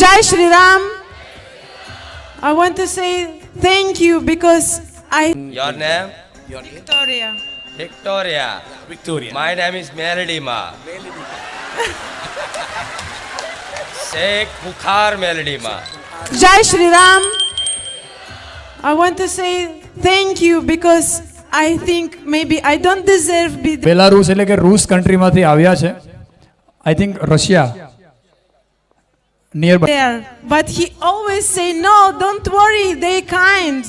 Jai Shri Ram. I want to say thank you because I. Your name? Your name? Victoria. Victoria. Victoria. My name is Melody Ma. Sheikh Bukhar Melody Ma. Jai Shri Ram. I want to say thank you because I think maybe I don't deserve be Belarus એટલે કે રૂસ કન્ટ્રીમાંથી આવ્યા છે I think Russia nearby. There, but he always say, "No, don't worry, they kind."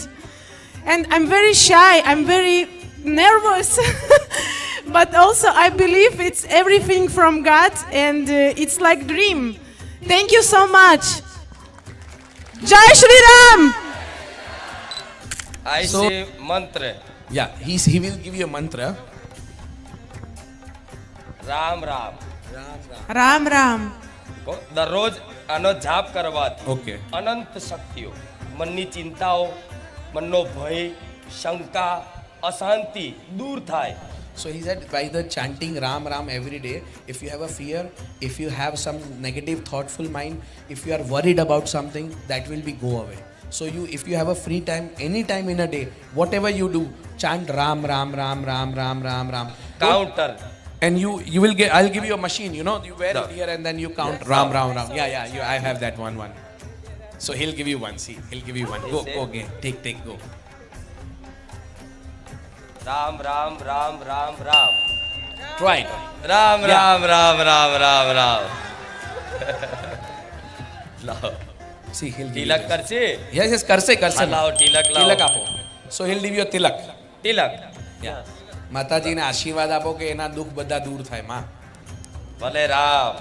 And I'm very shy. I'm very nervous. but also I believe it's everything from God and uh, it's like dream. Thank you so much. Jai Shri Ram. I so, say mantra. Yeah, he's, he will give you a mantra. Ram Ram. Ram Ram. Ram Ram. દરરોજ આનો જાપ કરવાથી Okay. અનંત શક્તિઓ મનની ચિંતાઓ મનનો ભય શંકા અશાંતિ દૂર થાય So he said by the chanting Ram Ram every day, if you have a fear, if you have some negative thoughtful mind, if you are worried about something, that will be go away. So you if you have a free time, any time in a day, whatever you do, chant Ram Ram Ram Ram Ram Ram Ram. Counter and you you will get I'll give you a machine. You know, you wear no. it here and then you count yes. Ram Ram Ram. Yeah, yeah. You, I have that one one. So he'll give you one. See, he'll give you one. Go go again. Take take go. Ram Ram Ram Ram Ram. Try it. Ram yeah. Ram Ram Ram Ram Ram. Now. See, he'll give tilak you. Tilak karse. Yes, yes, karse karse. Now tilak lao. Tilak apo. So he'll give you a tilak. Tilak. Yeah. yeah. માતાજીને આશીર્વાદ આપો કે એના દુઃખ બધા દૂર થાયમાં. ભલે રામ.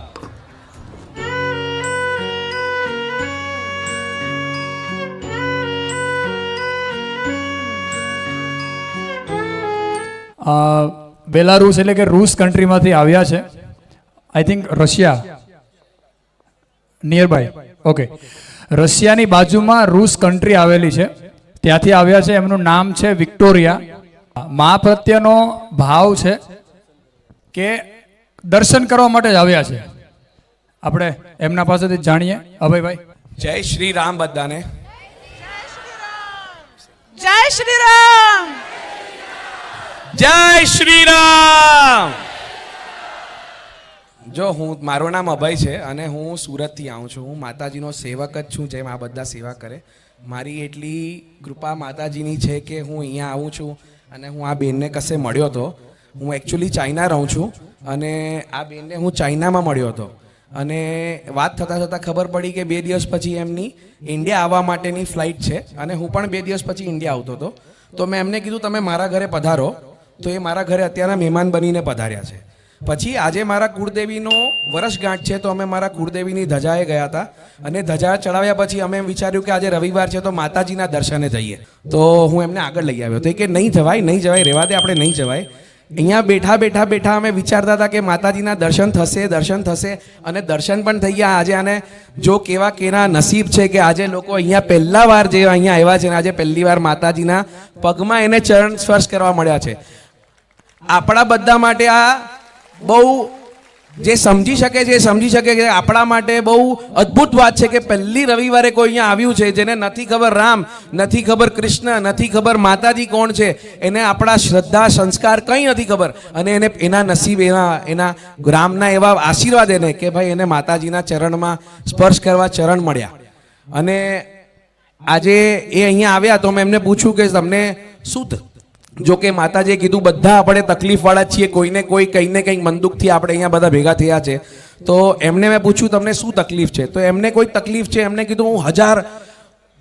બેલારૂસ એટલે કે રૂસ કન્ટ્રીમાંથી આવ્યા છે. I think Russia. Near by okay રશિયાની બાજુમાં રૂસ કન્ટ્રી આવેલી છે. ત્યાંથી આવ્યા છે. એમનું નામ છે વિક્ટોરિયા. મા પ્રત્યેનો ભાવ છે કે દર્શન કરવા માટે જ આવ્યા છે. આપણે એમના પાસેથી જાણીએ. અભયભાઈ. જય શ્રી રામ બધાને. જય શ્રી રામ જય શ્રી રામ જો હું મારું નામ અભય છે અને હું સુરતથી આવું છું. હું માતાજીનો સેવક જ છું જેમ આ બધા સેવા કરે. મારી એટલી કૃપા માતાજીની છે કે હું અહીંયા આવું છું. અને હું આ બેનને કશે મળ્યો હતો. હું એકચ્યુઅલી ચાઇના રહું છું અને આ બેનને હું ચાઇનામાં મળ્યો હતો. અને વાત થતાં થતાં ખબર પડી કે બે દિવસ પછી એમની ઇન્ડિયા આવવા માટેની ફ્લાઇટ છે અને હું પણ બે દિવસ પછી ઇન્ડિયા આવતો હતો. તો મેં એમને કીધું, તમે મારા ઘરે પધારો. તો એ મારા ઘરે અત્યારના મહેમાન બનીને પધાર્યા છે. પછી આજે મારા કુળદેવીનો વર્ષગાંઠ છે, તો અમે મારા કુળદેવીની ધજાએ ગયા હતા. અને ધજા ચડાવ્યા પછી અમે એમ વિચાર્યું કે આજે રવિવાર છે, તો માતાજીના દર્શને જઈએ. તો હું એમને આગળ લઈ આવ્યો. તો કે નહીં જવાય નહીં જવાય રહેવા દે, આપણે નહીં જવાય. અહીંયા બેઠા બેઠા બેઠા અમે વિચારતા હતા કે માતાજીના દર્શન થશે દર્શન થશે. અને દર્શન પણ થઈ ગયા આજે. આને જો કેવા કેના નસીબ છે કે આજે લોકો અહીંયા પહેલા વાર જે અહીંયા આવ્યા છે ને આજે પહેલી વાર માતાજીના પગમાં એને ચરણ સ્પર્શ કરવા મળ્યા છે. આપણા બધા માટે આ બહુ જે સમજી શકે છે સમજી શકે છે. આપણા માટે બહુ અદ્ભુત વાત છે કે પહેલી રવિવારે કોઈ અહીંયા આવ્યું છે જેને નથી ખબર રામ, નથી ખબર કૃષ્ણ, નથી ખબર માતાજી કોણ છે, એને આપણા શ્રદ્ધા સંસ્કાર કંઈ નથી ખબર. અને એને એના નસીબ, એના એના રામના એવા આશીર્વાદ એને કે ભાઈ એને માતાજીના ચરણમાં સ્પર્શ કરવા ચરણ મળ્યા. અને આજે એ અહીંયા આવ્યા તો મેં એમને પૂછ્યું કે તમને શું જો કે માતાજીએ કીધું, બધા આપણે તકલીફવાળા છીએ, કોઈને કોઈ કંઈ ને કંઈક મનદુખથી આપણે અહીંયા બધા ભેગા થયા છે. તો એમને મેં પૂછ્યું, તમને શું તકલીફ છે? તો એમને કોઈ તકલીફ છે, એમને કીધું, હું હજાર,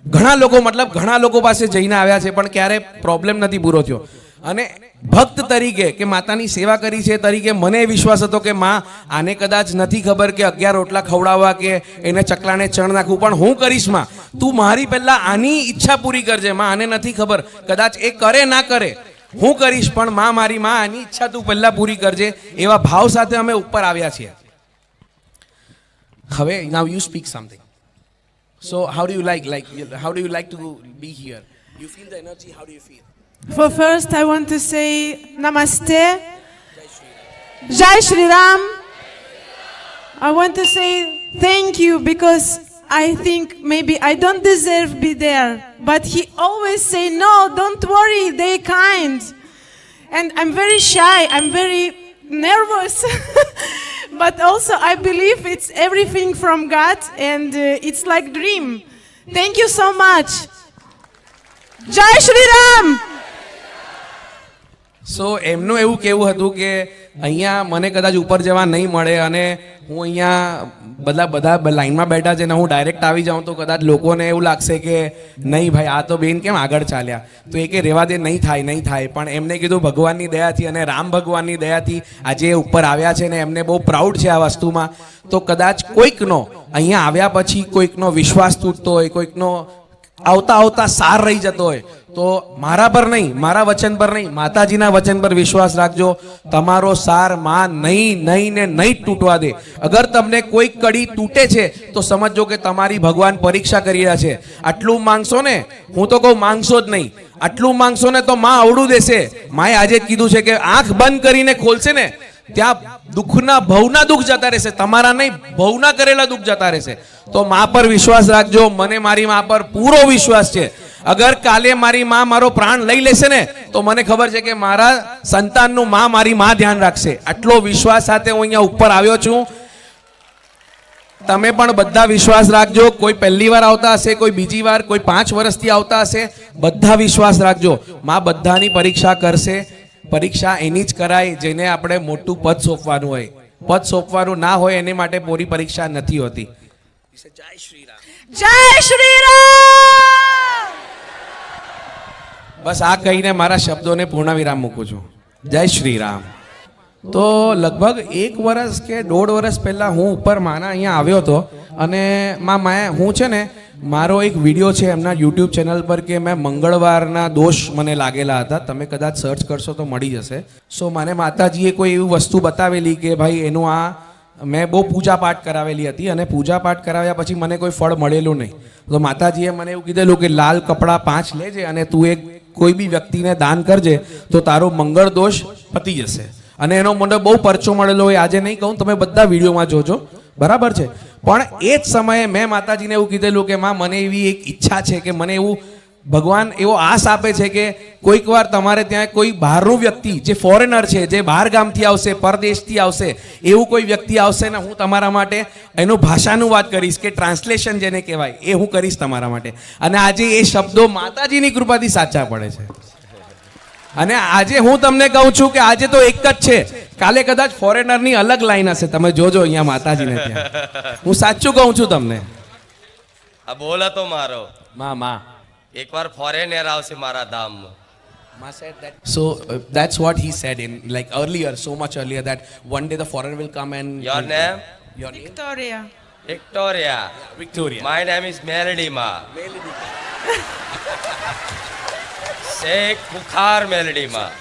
ઘણા લોકો, મતલબ ઘણા લોકો પાસે જઈને આવ્યા છે, પણ ક્યારે પ્રોબ્લેમ નથી પૂરો થયો. અને ભક્ત તરીકે કે માતાની સેવા કરી છે તરીકે મને વિશ્વાસ હતો કે માં, આને કદાચ નથી ખબર કે અગિયાર રોટલા ખવડાવવા કે એને ચકલાને ચણ નાખવું, પણ હું કરીશમાં. તું મારી પહેલાં આની ઈચ્છા પૂરી કરજે માં, આને નથી ખબર. કદાચ એ કરે ના કરે, હું કરીશ, પણ માં મારી માં આની ઈચ્છા તું પહેલાં પૂરી કરજે એવા ભાવ સાથે અમે ઉપર આવ્યા છીએ. હવે now you speak something so how do you like like how do you like to be here you feel the energy how do you feel? For first, I want to say Namaste. Jai Shri Ram. I want to say thank you because I think maybe I don't deserve be there, but he always say no, don't worry, they kind. And I'm very shy, I'm very nervous. but also I believe it's everything from God and uh, it's like dream. Thank you so much. Jai Shri Ram! So એમનું એવું કેવું હતું કે અહીંયા મને કદાચ ઉપર જવા નહીં મળે અને હું અહીંયા બધા બધા લાઈનમાં બેઠા છે ને હું ડાયરેક્ટ આવી જાઉં તો કદાચ લોકોને એવું લાગશે કે નહીં ભાઈ, આ તો બેન કેમ આગળ ચાલ્યા? તો એ કે રેવા દે, નહીં થાય નહીં થાય. પણ એમને કીધું ભગવાનની દયાથી અને રામ ભગવાનની દયાથી આજે ઉપર આવ્યા છે ને એમને બહુ પ્રાઉડ છે આ વસ્તુમાં. તો કદાચ કોઈકનો અહીંયા આવ્યા પછી કોઈકનો વિશ્વાસ તૂટતો હોય, કોઈકનો આવતા આવતા સાર રહી જતો હોય તો મારા પર નહીં, મારા વચન પર નહીં, માતાજીના વચન પર વિશ્વાસ રાખજો. તમારો સારમાં નહીં નહીં ને નહીં તૂટવા દે. અગર તમને કોઈ કડી તૂટે છે, તો સમજો કે તમારી ભગવાન પરીક્ષા કરી રહ્યા છે. આટલું માંગશો ને, હું તો કહું માંગશો જ નહીં. આટલું માંગશો ને તો માં અવડું દેશે. માએ આજે જ કીધું છે કે આંખ બંધ કરીને ખોલશે ને, ત્યાં દુઃખના, ભવના દુઃખ જતા રહેશે. તમારા નહીં, ભવના કરેલા દુઃખ જતા રહેશે. તો મા પર વિશ્વાસ રાખજો. મને મારી મા પર પૂરો વિશ્વાસ છે. અગર કાલે મારી મા મારો પ્રાણ લઈ લેશે ને, તો મને ખબર છે કે મારા સંતાનનું મા મારી મા ધ્યાન રાખશે. આટલો વિશ્વાસ સાથે હું અહીંયા ઉપર આવ્યો છું. તમે પણ બધા વિશ્વાસ રાખજો. કોઈ પહેલી વાર આવતા હશે, કોઈ બીજી વાર, કોઈ પાંચ વર્ષથી આવતા હશે, બધા વિશ્વાસ રાખજો. માં બધાની પરીક્ષા કરશે. પરીક્ષા એની જ કરાય, જેને આપણે મોટું પદ સોંપવાનું હોય. પદ સોંપવાનું ના હોય, એને માટે પૂરી પરીક્ષા નથી હોતી. જય શ્રી રામ. જય શ્રી Ram! બસ આ કહીને મારા શબ્દોને પૂર્ણ વિરામ મૂકું છું. જય શ્રી રામ તો લગભગ એક વર્ષ કે દોઢ વર્ષ પહેલાં હું ઉપર માના અહીંયા આવ્યો હતો અને માં માએ, હું છે ને, મારો એક વીડિયો છે એમના યુટ્યુબ ચેનલ પર કે મેં મંગળવારના દોષ મને લાગેલા હતા. તમે કદાચ સર્ચ કરશો તો મળી જશે. સો મને માતાજીએ કોઈ એવી વસ્તુ બતાવેલી કે ભાઈ, એનું આ મેં બહુ પૂજા પાઠ કરાવેલી હતી અને પૂજાપાઠ કરાવ્યા પછી મને કોઈ ફળ મળેલું નહીં. તો માતાજીએ મને એવું કીધેલું કે લાલ કપડાં પાંચ લેજે અને તું એક કોઈ બી વ્યક્તિને દાન કરજે, તો તારો મંગળ દોષ પતી જશે. અને એનો મને બહુ પરચો મળેલો હોય, આજે નહીં કહું, તમે બધા વિડીયોમાં જોજો. બરાબર છે? પણ એ જ સમયે મેં માતાજીને એવું કીધેલું કે, માં, મને એવી એક ઈચ્છા છે કે મને એવું ભગવાન એવો આશ આપે છે કે કોઈક વાર તમારે ત્યાં કોઈ બહારનું વ્યક્તિ જે ફોરેનર છે જે બહાર ગામથી આવશે પરદેશથી આવશે એવું કોઈ વ્યક્તિ આવશે ને હું તમારા માટે એનું ભાષાનું વાત કરીશ કે ટ્રાન્સલેશન જેને કહેવાય એ હું કરીશ તમારા માટે. અને આજે એ શબ્દો માતાજીની કૃપાથી સાચા પડે છે. અને આજે હું તમને કહું છું કે આજે તો એક જ છે. કાલે કદાચ ફોરેનરની અલગ લાઈન હશે. તમે જોજો અહીંયા માતાજીને ત્યાં. હું સાચું કહું છું તમને. આ બોલા તો મારો. મા માં. એકવાર ફોરેનર આવશે મારા ધામમાં said. So uh, that's what he said in like earlier, so much earlier that one day the foreigner will come and. Your name Your name? Victoria. Victoria Victoria. My name is મેલેડીમાં શેખ બુખાર મેલેડીમાં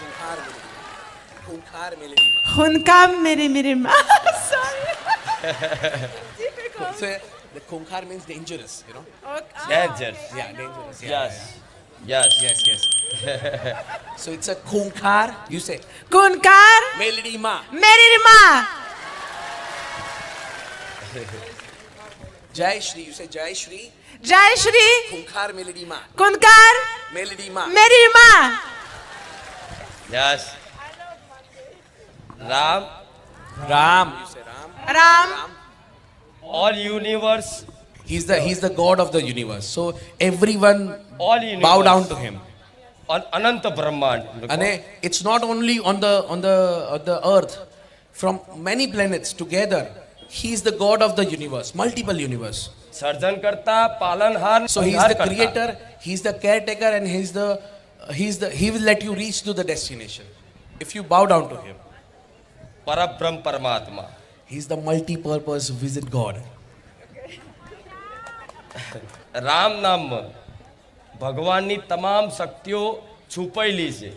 Hunkam Miri Miri Ma. Sorry. So The konkar means dangerous, you know? Okay. Dangerous. okay, Yeah, dangerous. Yeah, yes. Yes. Yes, yes. so it's a kunkar, you say. Kunkar. Melody ma. मेरी माँ Jai Shri, you say Jai Shri. Jai Shri. Kunkar melody ma. कुनकार Melody ma. मेरी माँ Yes. Ram. Ram. You say Ram. Ram all universe. He's the he's the god of the universe. So everyone all universe. bow down to him. On Ananta Brahman. And it's not only on the on the the earth. From many planets together, he is the god of the universe, multiple universe. Sarjankarta, Palanhar. So he is the creator, he is the caretaker, and he is the he is the he will let you reach to the destination if you bow down to him. Parabram Paramatma. He's the multi-purpose visit God. Ram નામમાં ભગવાનની તમામ શક્તિઓ છુપાયેલી છે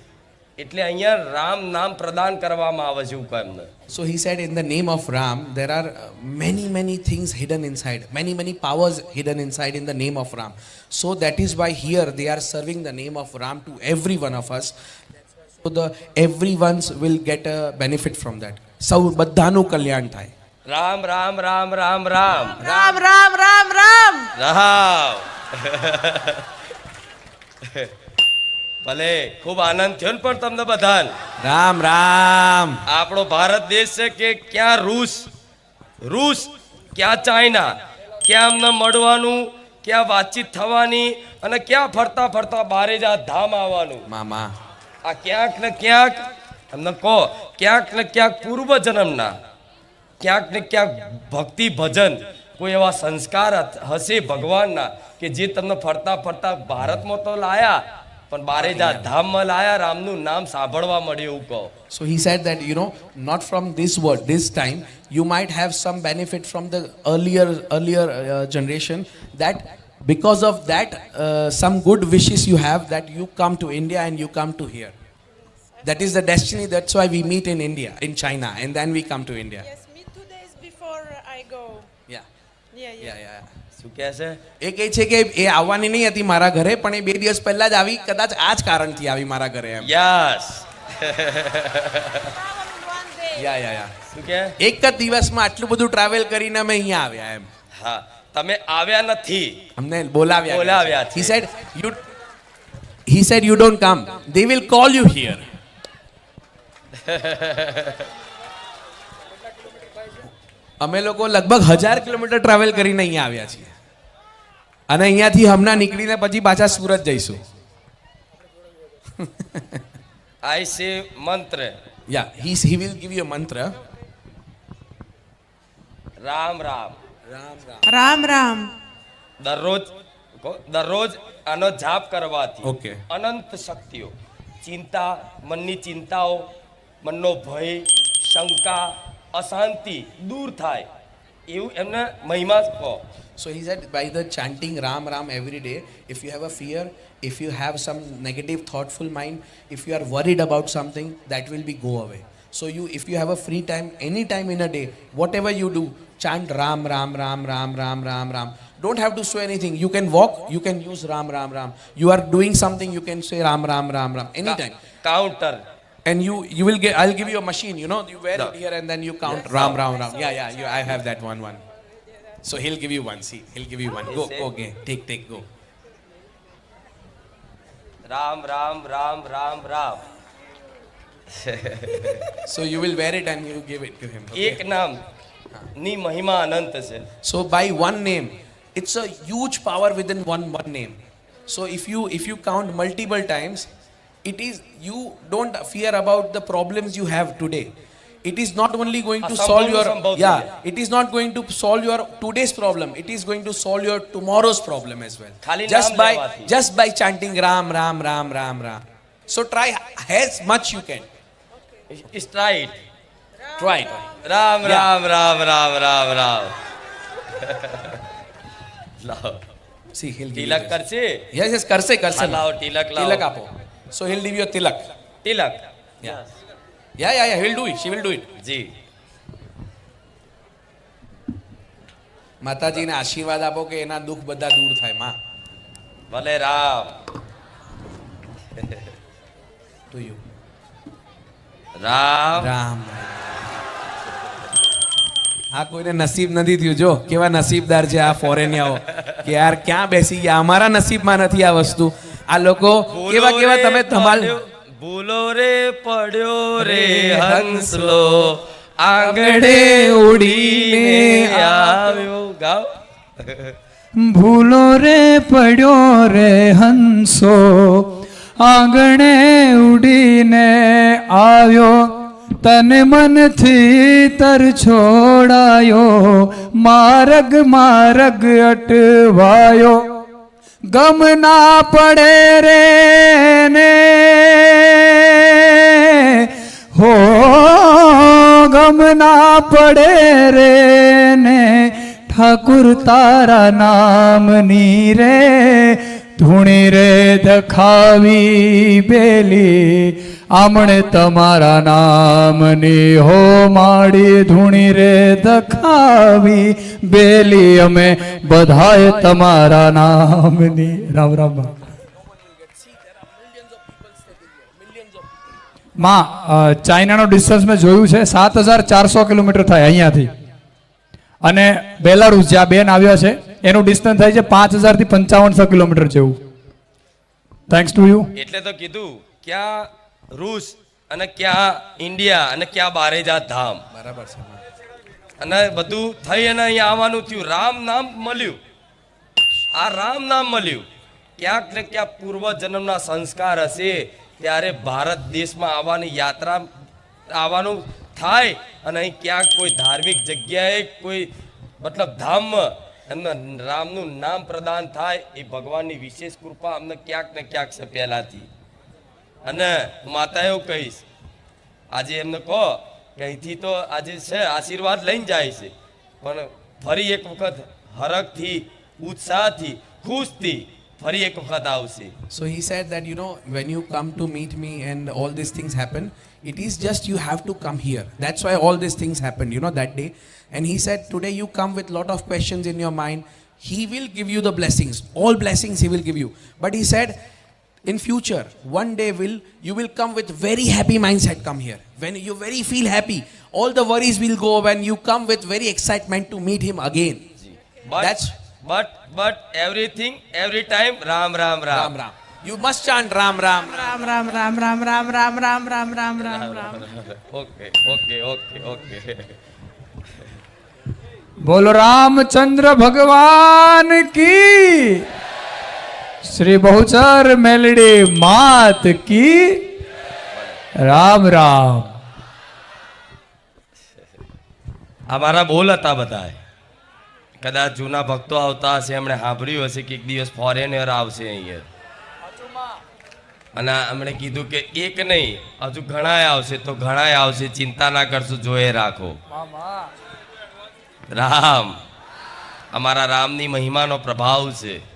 એટલે અહીંયા રામ નામ પ્રદાન કરવામાં આવે છે એવું એમને So he said, in the name of Ram, there are uh, many, many things hidden inside, many, many powers hidden inside in the name of Ram. So that is why here they are serving the name of Ram to every one of us. So the everyone's will get a benefit from that. સૌ બધાનું કલ્યાણ થાય. રામ રામ રામ રામ રામ. રામ રામ રામ રામ. રામ. ભલે ખૂબ આનંદ થયો ને પણ તમને બધાને. રામ રામ. આપણો ભારત દેશ છે કે ક્યાં રૂસ? રૂસ ક્યાં ચાઇના? ક્યાં અમને મળવાનું ક્યાં વાતચીત થવાની અને ક્યાં ફરતા ફરતા બારે આ ધામ આવવાનું? મામા. આ ક્યાંક ને ક્યાંક અમને કહો ક્યાંક ને ક્યાંક પૂર્વ જન્મના ક્યાંક ને ક્યાંક ભક્તિ ભજન કોઈ એવા સંસ્કાર હશે ભગવાનના કે જે તમને ફરતા ફરતા ભારતમાં તો લાયા પણ બારે જા ધામમાં લાયા રામનું નામ સાંભળવા મળ્યું એવું કહો he said that, you know, not from this word, this time, you might have some benefit from the earlier, earlier uh, generation that because of that, uh, some good wishes you have that you come to India and you come to here. That is the destiny. That's why we meet in India, in China, and then we come to India. Yes, me two days before I go. Yeah, Yeah, yeah. yeah, yeah. શું કહે છે એ કહે છે કે એ આવવાની નહીં હતી મારા ઘરે પણ એ બે દિવસ પહેલા જ આવી કદાચ આ જ કારણથી આવી મારા ઘરે એમ યસ. યા યા યા શું કહે એક જ દિવસમાં આટલું બધું ટ્રાવેલ કરીને અમે અહીંયા આવ્યા એમ હા તમે આવ્યા નથી અમને બોલાવ્યા બોલાવ્યા he said you he said you don't come they will call you here અમે લોકો લગભગ હજાર કિલોમીટર ટ્રાવેલ કરીને અહીંયા આવ્યા છીએ. અને અહીંયાથી હમણાં નીકળીને પછી પાછા સુરત જઈશું. I say mantra. Yeah he he will give you mantra Ram Ram. Ram Ram. Ram Ram. દરરોજ દરરોજ આનો જાપ કરવાથી ઓકે અનંત શક્તિઓ ચિંતા મનની ચિંતાઓ મનનો ભય શંકા અશાંતિ દૂર થાય એવું એમને મહિમા કહો So he said, by the chanting Ram Ram every day, if you have a fear, if you have some negative thoughtful mind, if you are worried about something, that will be go away. So you, if you have a free time, any time in a day, whatever you do, chant Ram Ram Ram Ram Ram Ram Ram. Don't have to say anything. You can walk, you can use Ram Ram Ram. You are doing something, you can say Ram Ram Ram Ram anytime. Counter and you you will get I'll give you a machine, you know, you wear no. it here and then you count yes. ram ram ram. Yeah, yeah, you, I have that one one. So he'll give you one. See, he'll give you one. Go, go, okay. Take, take, go. Ram, Ram, Ram, Ram, Ram. so you will wear it and you give it to him. Okay? So by one name, it's a huge power within one one name. So if you if you count multiple times, it is you don't fear about the problems you have today. It is not only going to Ah, solve your સંભવ થઈ yeah. જાય. It is not going to solve your today's problem. It is going to solve your tomorrow's problem as well. ખાલી Just નામ by લેવાથી. just by chanting Ram Ram Ram Ram Ram. So try as much you can. Straight Try. Ram Yeah. Ram Ram Ram Ram Ram લાવો See, he'll give you Tilak this. કરશે Yes, yes, કરશે કરશે હા, લાવો તિલક લાવો તિલક આપો so he'll leave you a tilak. Tilak yeah. Yeah yeah yeah he'll do it she will do it. જી માતાજીને આશીર્વાદ આપો કે એના દુઃખ બધા દૂર થાયમાં. ભલે Ram. To you Ram. Ram. આ કોઈને નસીબ નથી થયું. જો કેવા નસીબદાર છે આ ફોરેનિયાઓ. કે યાર ક્યાં બેસી ગયા? અમારા નસીબમાં નથી આ વસ્તુ. આ લોકો કેવા કેવા તમે ધમાલ ભૂલો રે પડ્યો રે હંસલો. આંગણે ઉડીને આવ્યો ગાવ. ભૂલો રે પડ્યો રે હંસો. આંગણે ઉડીને આવ્યો. તને મનથી તર છોડાયો. માર્ગ માર્ગ અટવાયો. ગમ ના પડે રે ને. હો, ગમ ના પડે રે ને. ઠાકુર તારા નામની રે. ધૂણી રે દખાવી બેલી, આમણે તમારા નામની હો માડી ધૂણી રે દખાવી બેલી, અમે બધાએ તમારા નામની, રામ રામમાં ચાઇનાનો ડિસ્ટન્સ મેં જોયું છે, સાત હજાર ચારસો કિલોમીટર થાય અહીંયાથી. અને બેલારુસ, જ્યાં બેન આવ્યા છે એનું ડિસ્ટન્સ થાય છે પાંચ હજારથી પંચાવનસો કિલોમીટર જેવું. થેન્ક્સ ટુ યુ એટલે તો કીધું ક્યાં રૂસ અને ક્યાં ઇન્ડિયા અને ક્યાં બારેજા ધામ? બરાબર છે. અને બધું થઈ અને અહીંયા આવવાનું થયું. રામ નામ મળ્યું. આ રામ નામ મળ્યું. ક્યાંક ને ક્યાંક પૂર્વ જન્મના સંસ્કાર હશે ત્યારે ભારત દેશમાં આવવાની યાત્રા આવવાનું થાય. અને અહીં ક્યાંક કોઈ ધાર્મિક જગ્યાએ કોઈ મતલબ ધામમાં એમને રામનું નામ પ્રદાન થાય એ ભગવાનની વિશેષ કૃપા અમને ક્યાંક ને ક્યાંક છે પહેલાંથી. અને માતા એવું કહીશ, આજે એમને કહો કે અહીંથી તો આજે છે, આશીર્વાદ લઈને જાય છે. પણ ફરી એક વખત હરખથી, ઉત્સાહથી, ખુશથી ફરી એક વખત આવશે. So he said that you know when you come to meet me and all this things happen it is just you have to come here that's why all this things happen you know that day And he said, today you come with lot of questions in your mind. He will give you the blessings. All blessings he will give you. But he said, in future, one day will you will come with very happy mindset. Come here. When you very feel happy, all the worries will go when you come with very excitement to meet him again. But, That's but but everything, every time, Ram Ram Ram. Ram Ram. You must chant Ram Ram. Ram Ram Ram Ram Ram Ram Ram Ram Ram Ram Ram. Okay, okay, okay, okay. બોલો રામચંદ્ર ભગવાન કી? શ્રી બહુચર મેલડી માત કી? રામ રામ. આ મારા બોલ હતા બધા કદાચ જૂના ભક્તો આવતા હશે એમણે સાંભળ્યું હશે કે એક દિવસ ફોરેનર આવશે અહીંયા. અને એમણે કીધું કે એક નહીં હજુ ઘણાય આવશે તો ઘણાય આવશે ચિંતા ના કરશું જોયે રાખો. રામ. અમારા રામની મહિમાનો પ્રભાવ છે.